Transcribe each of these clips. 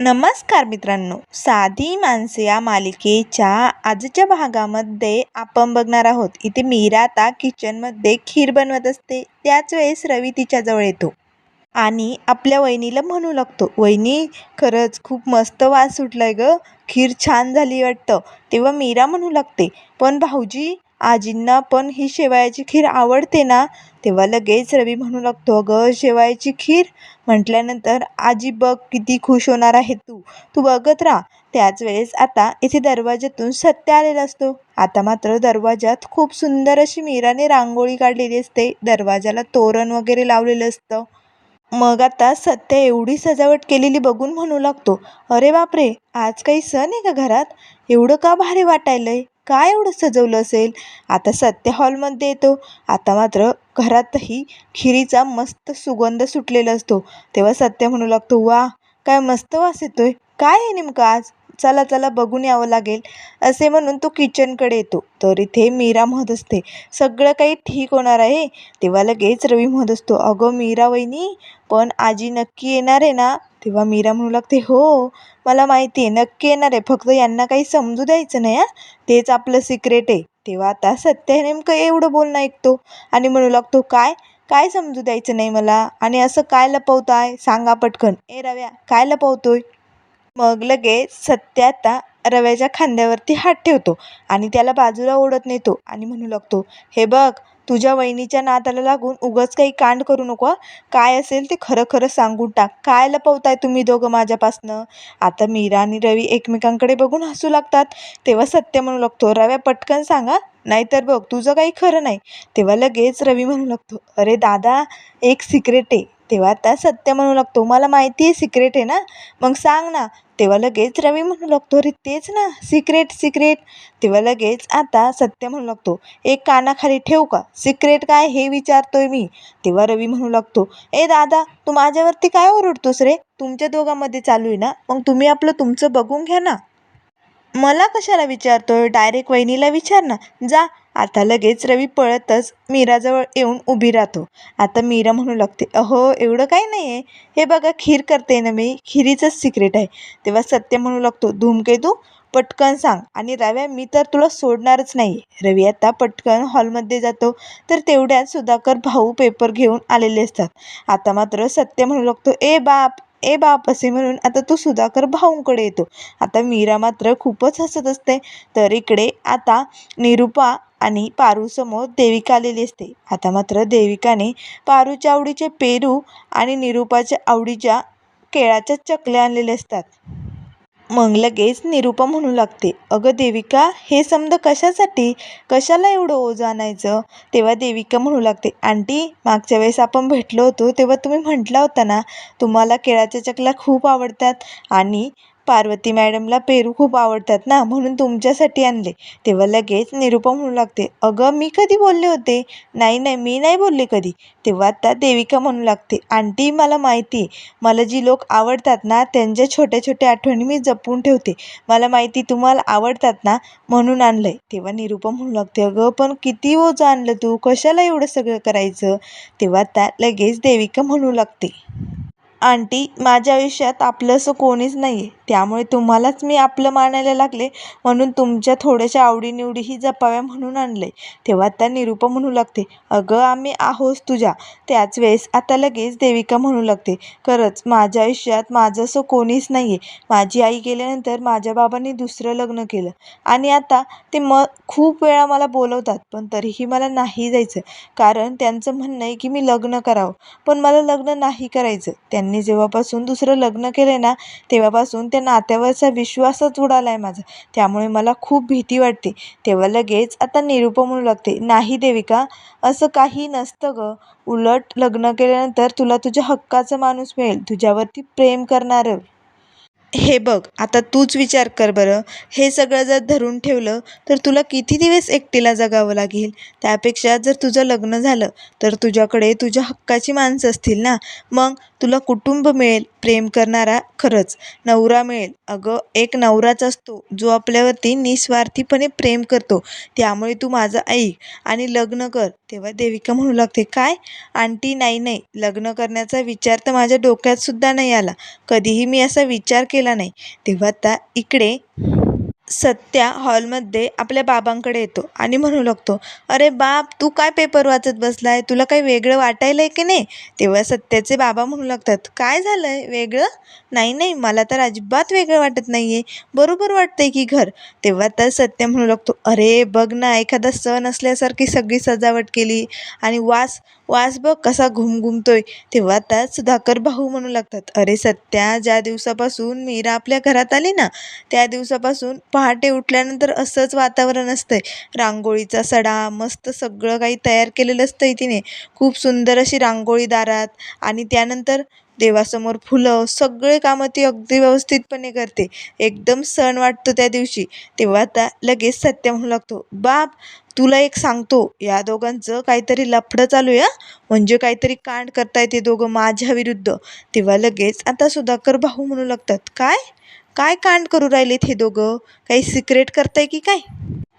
नमस्कार मित्रांनो. साधी माणसे या मालिकेच्या आजच्या भागामध्ये आपण बघणार आहोत. इथे मीरा आता किचनमध्ये खीर बनवत असते. त्याच वेळेस रवी तिच्याजवळ येतो. आणि आपल्या वहिनीला म्हणू लागतो वहिनी खरंच खूप मस्त वास सुटलाय ग. खीर छान झाली वाटतं. तेव्हा मीरा म्हणू लागते पण भाऊजी आजींना पण ही शेवयाची खीर आवडते ना? तेव्हा लगेच रवी म्हणू लागतो अगं शेवयाची खीर? म्हटल्यानंतर आजी बघ किती खुश होणार आहे तू. तू बघत राहा. त्याच वेळेस आता इथे दरवाज्यातून सत्य आलेला असतो. आता मात्र दरवाजात खूप सुंदर अशी मीराने रांगोळी काढलेली असते. दरवाजाला तोरण वगैरे लावलेलं असतं. मग आता सत्य एवढी सजावट केलेली बघून म्हणू लागतो अरे बापरे आज काही सण आहे का घरात? एवढं का भारी वाटायलंय? काय एवढं सजवलं असेल? आता सत्य हॉलमध्ये येतो. आता मात्र घरातही खिरीचा मस्त सुगंध सुटलेला असतो. तेव्हा सत्य म्हणू लागतो वा काय मस्त वास येतोय. काय आहे नेमकं आज? चला चला बघून यावं लागेल. असे म्हणून तो किचनकडे येतो. तर इथे मीरा म्हणत असते. सगळं काही ठीक होणार आहे? तेव्हा लगेच रवी म्हणत असतो. अगं मीरा वहिनी पण आजी नक्की येणार आहे ना? तेव्हा मीरा म्हणू लागते हो मला माहिती आहे नक्की येणार आहे. फक्त यांना काही समजू द्यायचं नाही हां. तेच आपलं सिक्रेट आहे. तेव्हा आता सत्य नेमकं एवढं बोलणं ऐकतो आणि म्हणू लागतो काय? काय समजू द्यायचं नाही मला? आणि असं काय लपवताय? सांगा पटकन. ए रव्या काय लपवतोय? मग लगेच सत्य आता रव्याच्या खांद्यावरती हात ठेवतो आणि त्याला बाजूला ओढत नेतो आणि म्हणू लागतो हे बघ तुझ्या वहिनीच्या नादाला लागून उगाच काही कांड करू नको काय असेल ते खरं खरं सांगून टाक. काय लपवताय तुम्ही दोघं माझ्यापासनं? आता मीरा आणि रवी एकमेकांकडे बघून हसू लागतात. तेव्हा सत्य म्हणू लागतो रव्या पटकन सांगा नाहीतर बघ तुझं काही खरं नाही. तेव्हा लगेच रवी म्हणू लागतो अरे दादा एक सिक्रेट आहे. तेव्हा आता सत्य म्हणू लागतो. मला माहिती आहे सिक्रेट आहे ना? मग सांग ना. तेव्हा लगेच रवी म्हणू लागतो अरे तेच ना. सिक्रेट सिक्रेट तेव्हा लगेच आता सत्य म्हणू लागतो एक कानाखाली ठेवू का? सिक्रेट काय हे विचारतोय मी. तेव्हा रवी म्हणू लागतो ए दादा तू माझ्यावरती काय ओरडतोस रे? तुमच्या दोघांमध्ये चालू आहे ना? मग तुम्ही आपलं तुमचं बघून घ्या ना. मला कशाला विचारतोय? डायरेक्ट वहिनीला विचार ना. जा आता लगेच रवी पळतच मीराजवळ येऊन उभी राहतो. आता मीरा म्हणू लागते अहो एवढं काही नाही आहे हे बघा खीर करते ना मी. खिरीचंच सिक्रेट आहे. तेव्हा सत्य म्हणू लागतो धूमकेतू पटकन सांग. आणि रव्या मी तर तुला सोडणारच नाही रवी आता पटकन हॉलमध्ये जातो. तर तेवढ्यात सुधाकर भाऊ पेपर घेऊन आलेले असतात. आता मात्र सत्य म्हणू लागतो ए बाप ए बाप असे म्हणून आता तो सुधाकर भाऊंकडे येतो. आता मीरा मात्र खूपच हसत असते. तर इकडे आता निरुपा आणि पारूसमोर देविका आलेली असते. आता मात्र देविकाने पारूच्या आवडीचे पेरू आणि निरुपाच्या आवडीच्या केळाच्या चकल्या आणलेल्या असतात. मग लगेच निरूपा म्हणू लागते अगं देविका हे समज कशासाठी? कशाला एवढं ओझं आणायचं? तेव्हा देविका म्हणू लागते आंटी मागच्या वेळेस आपण भेटलो होतो तेव्हा तुम्ही म्हटला होता ना तुम्हाला केळाच्या चकल्या खूप आवडतात आणि पार्वती मॅडमला पेरू खूप आवडतात ना म्हणून तुमच्यासाठी आणले. तेव्हा लगेच निरुपा म्हणू लागते अगं मी कधी बोलले होते? नाही नाही मी नाही बोलले कधी. तेव्हा आता देविका म्हणू लागते आंटी मला माहिती आहे मला जी लोक आवडतात ना त्यांच्या छोट्या छोट्या आठवणी मी जपून ठेवते. मला माहिती तुम्हाला आवडतात ना म्हणून आणलं आहे तेव्हा निरुपा म्हणू लागते अगं पण किती ओझं आणलं तू? कशाला एवढं सगळं करायचं? तेव्हा त्या लगेच देविका म्हणू लागते. आंटी माझ्या आयुष्यात आपलं असं कोणीच नाही आहे त्यामुळे तुम्हालाच मी आपलं मानायला लागले म्हणून तुमच्या थोड्याशा आवडीनिवडीही जपाव्या म्हणून आणले तेव्हा त्या निरूपा म्हणू लागते अगं आम्ही आहोस तुझ्या. त्याच वेळेस आता लगेच देविका म्हणू लागते खरंच माझ्या आयुष्यात माझं असं कोणीच नाही आहे माझी आई गेल्यानंतर माझ्या बाबांनी दुसरं लग्न केलं. आणि आता ते म खूप वेळा मला बोलवतात पण तरीही मला नाही जायचं. कारण त्यांचं म्हणणं आहे की मी लग्न करावं. पण मला लग्न नाही करायचं. त्यांनी जेव्हापासून दुसरं लग्न केलं ना तेव्हापासून त्या नात्यावरचा विश्वासच उडाला आहे माझा. त्यामुळे मला खूप भीती वाटते. तेव्हा लगेच आता निरूपा म्हणू लागते नाही देविका असं काही नसतं गं. उलट लग्न केल्यानंतर तुला तुझ्या हक्काचा माणूस मिळेल. तुझ्यावरती प्रेम करणारं. हे बघ आता तूच विचार कर बरं. हे सगळं जर धरून ठेवलं तर तुला किती दिवस एकटीला जगावं लागेल? त्यापेक्षा जर तुझं लग्न झालं तर तुझ्याकडे तुझ्या हक्काची माणसं असतील ना. मग तुला कुटुंब मिळेल प्रेम करणारा खरंच. नवरा मिळेल. अगं एक नवराच असतो जो आपल्यावरती निस्वार्थीपणे प्रेम करतो. त्यामुळे तू माझं ऐक आणि लग्न कर. तेव्हा देविका म्हणू लागते काय? आंटी नाही नाही. लग्न करण्याचा विचार तर माझ्या डोक्यात सुद्धा नाही आला. कधीही मी असा विचार केला नाही. तेव्हा आता इकडे सत्या हॉलमध्ये आपल्या बाबांकडे येतो आणि म्हणू लागतो अरे बाप तू काय पेपर वाचत बसला आहे तुला काही वेगळं वाटायलं आहे की नाही? तेव्हा सत्याचे बाबा म्हणू लागतात काय झालं आहे वेगळं? नाही नाही मला तर अजिबात वेगळं वाटत नाही आहे बरोबर वाटतं आहे की घर. तेव्हा तर सत्य म्हणू लागतो अरे बघ ना एखादा सण असल्यासारखी सगळी सजावट केली आणि वास वास बघ कसा घुमघुमतोय. तेव्हा त्यात सुधाकर भाऊ म्हणू लागतात अरे सत्या ज्या दिवसापासून मीरा आपल्या घरात आली ना त्या दिवसापासून पहाटे उठल्यानंतर असंच वातावरण असतंय. रांगोळीचा सडा मस्त सगळं काही तयार केलेलं असतंय तिने. खूप सुंदर अशी रांगोळी दारात आणि त्यानंतर देवासमोर फुलं सगळे कामं ती अगदी व्यवस्थितपणे करते. एकदम सण वाटतो त्या दिवशी. तेव्हा आता लगेच सत्य म्हणू लागतो. बाप तुला एक सांगतो. या दोघांचं काहीतरी लफडं चालू आहे म्हणजे काहीतरी कांड करताय ते दोघं माझ्या विरुद्ध. तेव्हा लगेच आता सुधाकर भाऊ म्हणू लागतात. काय? काय कांड करू राहिलेत हे दोघं? काही सिक्रेट करताय की काय?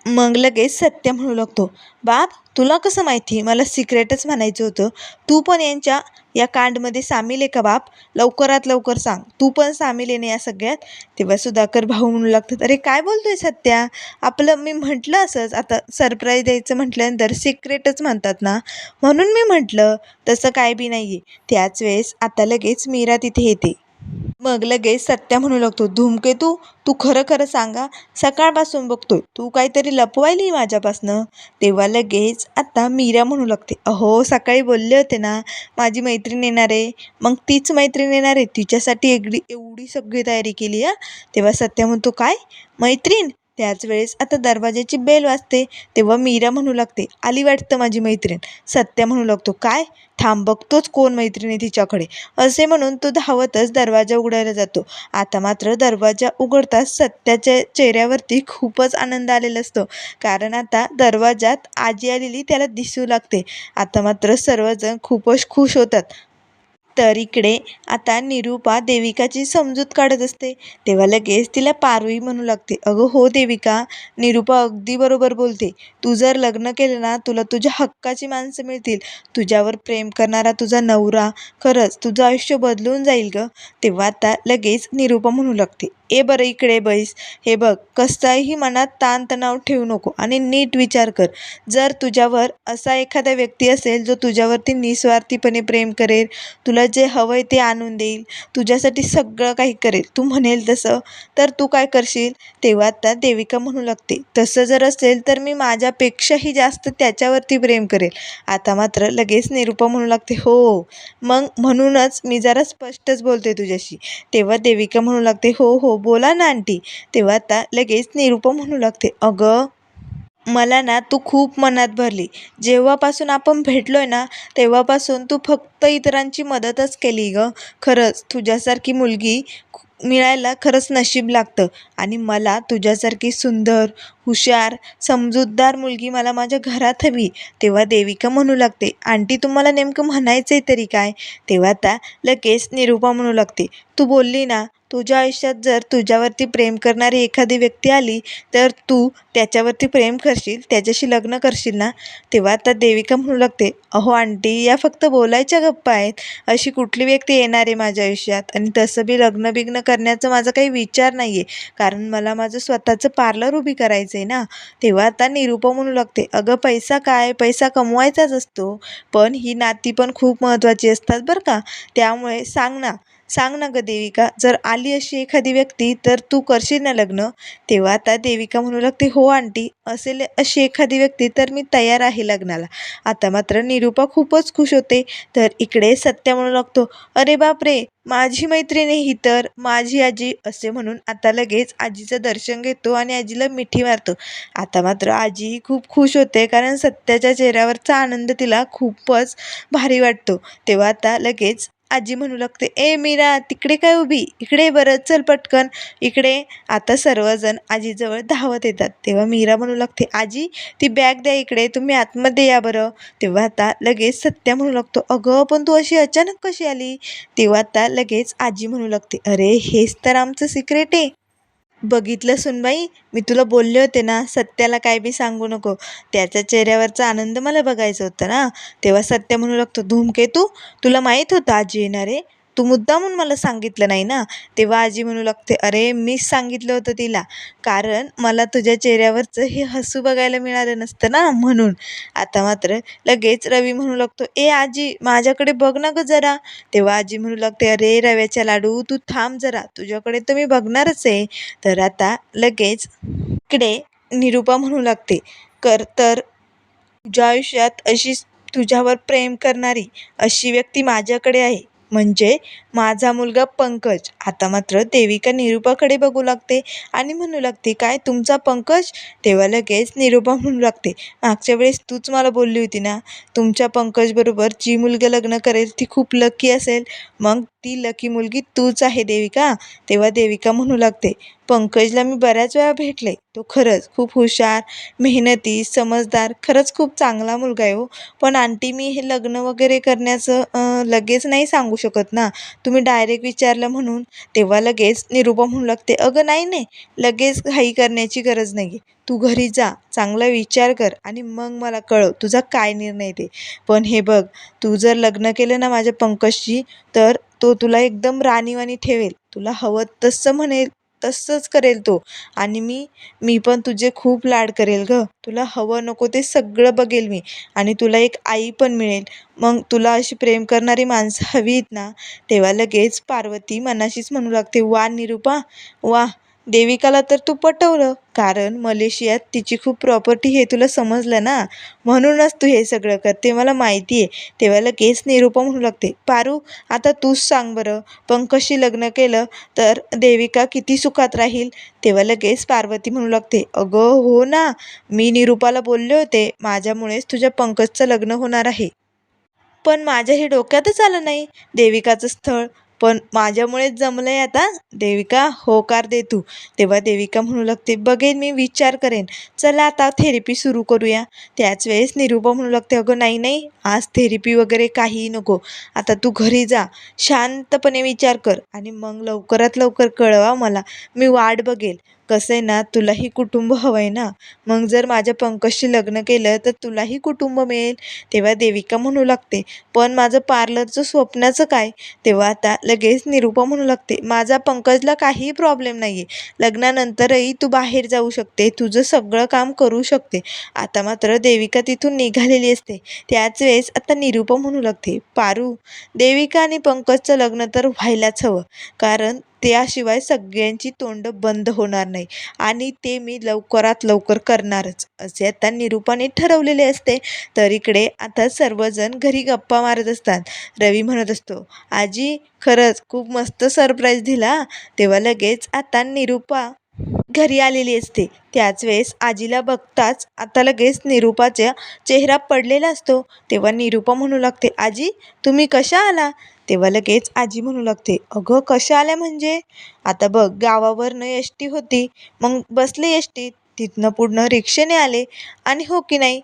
मग लगेच सत्य म्हणू लागतो. बाप तुला कसं माहिती? मला सिक्रेटच म्हणायचं होतं. तू पण यांच्या या कांडमध्ये सामील आहे का बाप? लवकरात लवकर सांग. तू पण सामील आहे ना या सगळ्यात? तेव्हा सुधाकर भाऊ म्हणू लागतात अरे काय बोलतोय सत्या? आपलं मी म्हटलं असंच. आता सरप्राईज द्यायचं म्हटल्यानंतर सिक्रेटच म्हणतात ना? म्हणून मी म्हटलं तसं काय बी नाही आहे त्याच वेळेस आता लगेच मीरा तिथे येते. मग लगेच सत्या म्हणू लागतो धूमकेतू तू खरं खरं सांगा सकाळपासून बघतोय तू काहीतरी लपवायली माझ्यापासनं? तेव्हा लगेच आता मीरा म्हणू लागते अहो सकाळी बोलले होते ना माझी मैत्रीण येणार आहे. मग तीच मैत्रीण येणार आहे तिच्यासाठी एगडी एवढी सगळी तयारी केली आहे तेव्हा सत्या म्हणतो काय? मैत्रीण? त्याच वेळेस आता दरवाजाची बेल वाजते तेव्हा मीरा म्हणू लागते आली वाटतं माझी मैत्रीण. सत्या म्हणू लागतो काय? थांब बघतोच कोण मैत्रिणी तिच्याकडे. असे म्हणून तो धावतच दरवाजा उघडायला जातो. आता मात्र दरवाजा उघडताच सत्याच्या चेहऱ्यावरती खूपच आनंद आलेला असतो. कारण आता दरवाजात आजी आलेली त्याला दिसू लागते. आता मात्र सर्वजण खूपच खुश होतात. तर इकडे आता निरूपा देविकाची समजूत काढत असते. तेव्हा लगेच तिला पारोई म्हणू लागते. अगं हो देविका निरूपा अगदी बरोबर बोलते. तू जर लग्न केलं ना तुला तुझ्या हक्काची माणसं मिळतील. तुझ्यावर प्रेम करणारा तुझा नवरा खरंच तुझं आयुष्य बदलून जाईल गं. तेव्हा आता लगेच निरूपा म्हणू लागते. ए बरं इकडे बैस. हे बघ कसाही मनात ताणतणाव ठेवू नको आणि नीट विचार कर. जर तुझ्यावर असा एखादा व्यक्ती असेल जो तुझ्यावरती निस्वार्थीपणे प्रेम करेल तुला जे हवं आहे ते आणून देईल तुझ्यासाठी सगळं काही करेल तू म्हणेल तसं तर तू काय करशील? तेव्हा आता देविका म्हणू लागते तसं जर असेल तर मी माझ्यापेक्षाही जास्त त्याच्यावरती प्रेम करेल. आता मात्र लगेच निरूपा म्हणू लागते हो. मग म्हणूनच मी जरा स्पष्टच बोलते तुझ्याशी. तेव्हा देविका म्हणू लागते हो हो बोला ना आंटी. तेव्हा आता लगेच निरूपा म्हणू लागते अगं मला ना तू खूप मनात भरली. जेव्हापासून आपण भेटलोय ना तेव्हापासून तू फक्त इतरांची मदतच केली गं. खरंच तुझ्यासारखी मुलगी मिळायला खरंच नशीब लागतं. आणि मला तुझ्यासारखी सुंदर हुशार समजूतदार मुलगी मला माझ्या घरात हवी. तेव्हा देविका म्हणू लागते आंटी तुम्हाला नेमकं म्हणायचं आहे तरी काय? तेव्हा आता लगेच निरूपा म्हणू लागते तू बोलली ना तुझ्या आयुष्यात जर तुझ्यावरती प्रेम करणारी एखादी व्यक्ती आली तर तू त्याच्यावरती प्रेम करशील त्याच्याशी लग्न करशील ना? तेव्हा आता देविका म्हणू लागते अहो आंटी या फक्त बोलायच्या गप्पा आहेत. अशी कुठली व्यक्ती येणार आहे माझ्या आयुष्यात? आणि तसं बी लग्न बिग्न करण्याचा माझा काही विचार नाही आहे कारण मला माझं स्वतःचं पार्लर उभी करायचं आहे ना? तेव्हा आता निरूपा म्हणू लागते अगं पैसा काय? पैसा कमवायचाच असतो. पण ही नाती पण खूप महत्त्वाची असतात बरं का? त्यामुळे सांग ना सांग ना गं देविका जर आली अशी एखादी व्यक्ती तर तू करशील ना लग्न? तेव्हा आता देविका म्हणू लागते हो आंटी असेल अशी एखादी व्यक्ती तर मी तयार आहे लग्नाला. आता मात्र निरूपा खूपच खुश होते. तर इकडे सत्या म्हणू लागतो अरे बापरे माझी मैत्रीण ही तर माझी आजी असे म्हणून आता लगेच आजीचं दर्शन घेतो आणि आजीला मिठी मारतो. आता मात्र आजी खूप खुश होते कारण सत्याच्या चेहऱ्यावरचा आनंद तिला खूपच भारी वाटतो. तेव्हा आता लगेच आजी म्हणू लागते ए मीरा तिकडे काय उभी? इकडे बरं चल पटकन. इकडे आता सर्वजण आजीजवळ धावत येतात. तेव्हा मीरा म्हणू लागते आजी ती बॅग द्या इकडे तुम्ही आतमध्ये या बरं. तेव्हा आता लगेच सत्या म्हणू लागतो अगं पण तू अशी अचानक कशी आली? तेव्हा आता लगेच आजी म्हणू लागते अरे हेच तर आमचं सिक्रेट आहे. बघितलं सुनबाई मी तुला बोलले होते ना सत्याला काय बी सांगू नको. त्याच्या चेहऱ्यावरचा आनंद मला बघायचा होता ना. तेव्हा सत्य म्हणू लागतो धूमकेतू तुला माहीत होतं आजी येणार? आहे तू मुद्दामून मला सांगितलं नाही ना? तेव्हा आजी म्हणू लागते अरे मीच सांगितलं होतं तिला. कारण मला तुझ्या चेहऱ्यावरचं हे हसू बघायला मिळालं नसतं ना म्हणून. आता मात्र लगेच रवी म्हणू लागतो ए आजी माझ्याकडे बघ ना गं जरा. तेव्हा आजी म्हणू लागते अरे रव्याच्या लाडू तू थांब जरा. तुझ्याकडे तर मी बघणारच आहे. तर आता लगेच इकडे निरूपा म्हणू लागते कर तर तुझ्या आयुष्यात अशी तुझ्यावर प्रेम करणारी अशी व्यक्ती माझ्याकडे आहे. म्हणजे माझा मुलगा पंकज. आता मात्र देविका निरूपाकडे बघू लागते आणि म्हणू लागते काय तुमचा पंकज? तेव्हा लगेच निरूपा म्हणू लागते मागच्या वेळेस तूच मला बोलली होती ना तुमच्या पंकजबरोबर जी मुलगी लग्न करेल ती खूप लकी असेल. मग ती लकी मुलगी तूच आहे देविका. तेव्हा देविका म्हणू लागते पंकजला मी बऱ्याच वेळा भेटले. तो खरंच खूप हुशार मेहनती समजदार खरंच खूप चांगला मुलगा आहे हो. पण आंटी मी हे लग्न वगैरे करण्याचं लगेच नाही सांगू शकत ना. तुम्ही डायरेक्ट विचारलं म्हणून तेव्हा लगेच निरूपा म्हणू लागते अगं नाही नाही लगेच घाई करण्याची गरज नाही आहे तू घरी जा चांगला विचार कर आणि मग मला कळव तुझा काय निर्णय ते. पण हे बघ तू जर लग्न केलं ना माझ्या पंकजशी तर तो तुला एकदम राणीवाणी ठेवेल. तुला हवं तसं म्हणेल. तसंच करेल तो. आणि मी मी पण तुझे खूप लाड करेल गं. तुला हवं नको ते सगळं बघेल मी. आणि तुला एक आई पण मिळेल. मग तुला अशी प्रेम करणारी माणसं हवी आहेत ना? तेव्हा लगेच पार्वती मनाशीच म्हणू लागते वा निरूपा! वा देविकाला तर तू पटवलं. कारण मलेशियात तिची खूप प्रॉपर्टी हे तुला समजलं ना. म्हणूनच तू हे सगळं करते मला माहिती आहे तेव्हा लगेच निरूपा म्हणू लागते. पारू आता तूच सांग बरं. पंकजशी लग्न केलं तर देविका किती सुखात राहील? तेव्हा लगेच पार्वती म्हणू लागते. अगं हो ना. मी निरूपाला बोलले होते. माझ्यामुळेच तुझ्या पंकजचं लग्न होणार आहे. पण माझ्या हे डोक्यातच आलं नाही. देविकाचं स्थळ पण माझ्यामुळेच जमलं आहे आता. देविका होकार दे तू. तेव्हा देविका म्हणू लागते बघेन मी विचार करेन. चला आता थेरपी सुरू करूया. त्याच वेळेस निरूपा म्हणू लागते अगं नाही नाही आज थेरपी वगैरे काहीही नको. आता तू घरी जा. शांतपणे विचार कर आणि मग लवकरात लवकर कळवा मला. मी वाट बघेल. कसं आहे ना तुलाही कुटुंब हवं आहे ना. मग जर माझ्या पंकजशी लग्न केलं तर तुलाही कुटुंब मिळेल. तेव्हा देविका म्हणू लागते पण माझं पार्लरचं स्वप्नाचं काय? तेव्हा आता लगेच निरूपा म्हणू लागते माझा पंकजला काहीही प्रॉब्लेम नाही आहे लग्नानंतरही तू बाहेर जाऊ शकते तुझं सगळं काम करू शकते. आता मात्र देविका तिथून निघालेली असते. त्याच वेळेस आता निरूपा म्हणू लागते पारू देविका आणि पंकजचं लग्न तर व्हायलाच हवं. कारण त्याशिवाय सगळ्यांची तोंड बंद होणार नाही. आणि ते मी लवकरात लवकर करणारच. असे आता निरूपाने ठरवलेले असते. तर इकडे आता सर्वजण घरी गप्पा मारत असतात. रवी म्हणत असतो आजी खरंच खूप मस्त सरप्राईज दिला. तेव्हा लगेच आता निरूपा घरी आलेली असते. त्याच वेळेस आजीला बघताच आता लगेच निरूपाचा चेहरा पडलेला असतो. तेव्हा निरूपा म्हणू लागते आजी तुम्ही कशा आला? तेव्हा लगेच आजी म्हणू लागते अगं कशा आल्या म्हणजे? आता बघ गावावरनं एस टी होती मग बसले एस टी तिथनं पुढनं रिक्षेने आले आणि हो की नाही?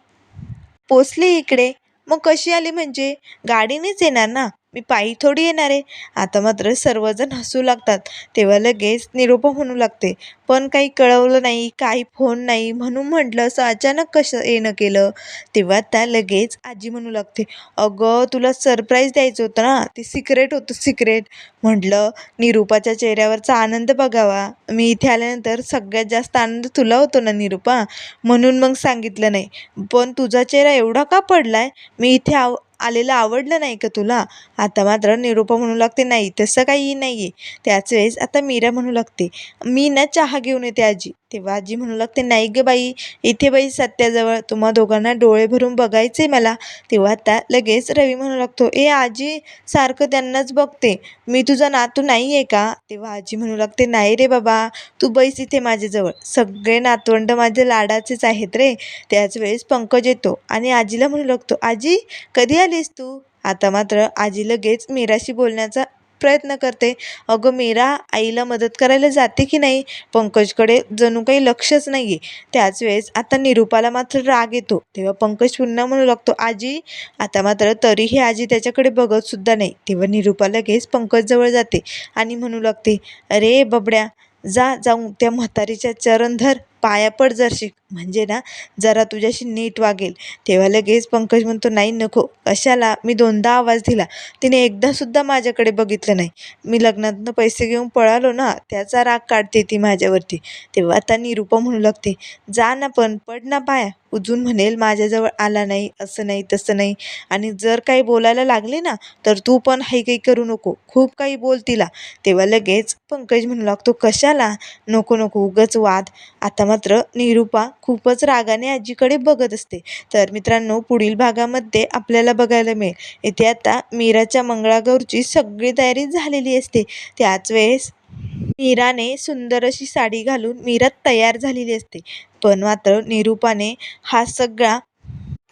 पोचली इकडे मग कशी आली म्हणजे? गाडीनेच येणार ना? मी पायी थोडी येणार आहे. आता मात्र सर्वजण हसू लागतात. तेव्हा लगेच निरोप म्हणू लागते पण काही कळवलं नाही काही फोन नाही म्हणून म्हटलं असं अचानक कसं येणं केलं? तेव्हा त्या लगेच आजी म्हणू लागते अगं तुला सरप्राईज द्यायचं होतं ना ते सिक्रेट होतं सिक्रेट. म्हटलं निरूपाच्या चेहऱ्यावरचा आनंद बघावा. मी इथे आल्यानंतर सगळ्यात जास्त आनंद तुला होतो ना निरूपा म्हणून मग सांगितलं नाही. पण तुझा चेहरा एवढा का पडलाय? मी इथे आव आलेलं आवडलं नाही का तुला? आता मात्र निरूपा म्हणू लागते नाही तसं काही नाही आहे त्याच वेळेस आता मीरा म्हणू लागते मी ना चहा घेऊन येते आजी. तेव्हा आजी म्हणू लागते नाही ग बाई इथे बाई सत्याजवळ तुम्हा दोघांना डोळे भरून बघायचे मला. तेव्हा आता लगेच रवी म्हणू लागतो ए आजी सारखं त्यांनाच बघते मी तुझा नातू नाही आहे का? तेव्हा आजी म्हणू लागते नाही रे बाबा तू बैस इथे माझ्याजवळ सगळे नातवंड माझे लाडाचेच आहेत रे. त्याच वेळेस पंकज येतो आणि आजीला म्हणू लागतो आजी कधी आलीस तू? आता मात्र आजी लगेच मीराशी बोलण्याचा प्रयत्न करते. अगं मीरा आईला मदत करायला जाते की नाही? पंकजकडे जणू काही लक्षच नाही आहे त्याच वेळेस आता निरूपाला मात्र राग येतो. तेव्हा पंकज पुन्हा म्हणू लागतो आजी आता मात्र तरीही आजी त्याच्याकडे बघतसुद्धा नाही. तेव्हा निरूपा लगेच पंकजजवळ जाते आणि म्हणू लागते अरे बबड्या जा जाऊन त्या म्हातारीच्या चरण धर पाया पड जरशी म्हणजे ना जरा तुझ्याशी नीट वागेल. तेव्हा लगेच पंकज म्हणतो नाही नको. कशाला? मी दोनदा आवाज दिला. तिने एकदासुद्धा माझ्याकडे बघितलं नाही. मी लग्नातनं पैसे घेऊन पळालो ना त्याचा राग काढते ती माझ्यावरती. तेव्हा आता निरूपा म्हणू लागते जा ना पण पड ना पाया. उजून म्हणेल माझ्याजवळ आला नाही असं नाही तसं नाही. आणि जर काही बोलायला लागले ना तर तू पण हाई काही करू नको. खूप काही बोल तिला. तेव्हा लगेच पंकज म्हणू लागतो कशाला? नको नको. उगच वाद. आता मात्र निरूपा खूपच रागाने आजीकडे बघत असते. तर मित्रांनो पुढील भागामध्ये आपल्याला बघायला मिळेल. येथे आता मीराच्या मंगळागौरची सगळी तयारी झालेली असते. त्याच वेळेस मीराने सुंदर अशी साडी घालून मीरा तयार झालेली असते. पण मात्र निरूपाने हा सगळा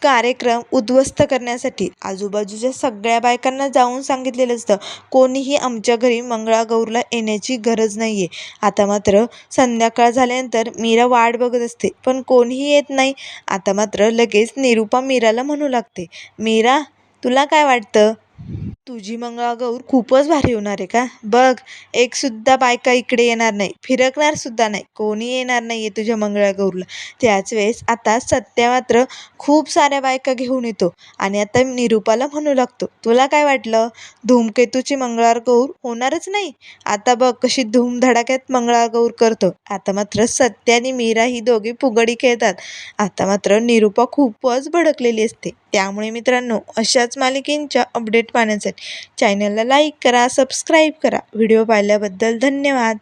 कार्यक्रम उद्ध्वस्त करण्यासाठी आजूबाजूच्या सगळ्या बायकांना जाऊन सांगितलेलं असतं. कोणीही आमच्या घरी मंगळागौरला येण्याची गरज नाही आहे आता मात्र संध्याकाळ झाल्यानंतर मीरा वाट बघत असते पण कोणीही येत नाही. आता मात्र लगेच निरूपा मीराला म्हणू लागते मीरा तुला काय वाटतं? तुझी मंगळागौर खूपच भारी होणार आहे का? बघ एक सुद्धा बायका इकडे येणार नाही फिरकणार सुद्धा नाही कोणी येणार नाही आहे तुझ्या मंगळागौरला. त्याच वेळेस आता सत्या मात्र खूप साऱ्या बायका घेऊन येतो आणि आता निरूपाला म्हणू लागतो तुला काय वाटलं? धूमकेतूची मंगळागौर होणारच नाही? आता बघ कशी धूमधडाक्यात मंगळागौर करतो. आता मात्र सत्या आणि मीरा ही दोघी फुगडी खेळतात. आता मात्र निरूपा खूपच भडकलेली असते. त्यामुळे मित्रांनो अशाच मालिकेंच्या अपडेट पाहण्यासाठी. चॅनलला लाईक करा सबस्क्राईब करा. व्हिडिओ पाहिल्याबद्दल धन्यवाद.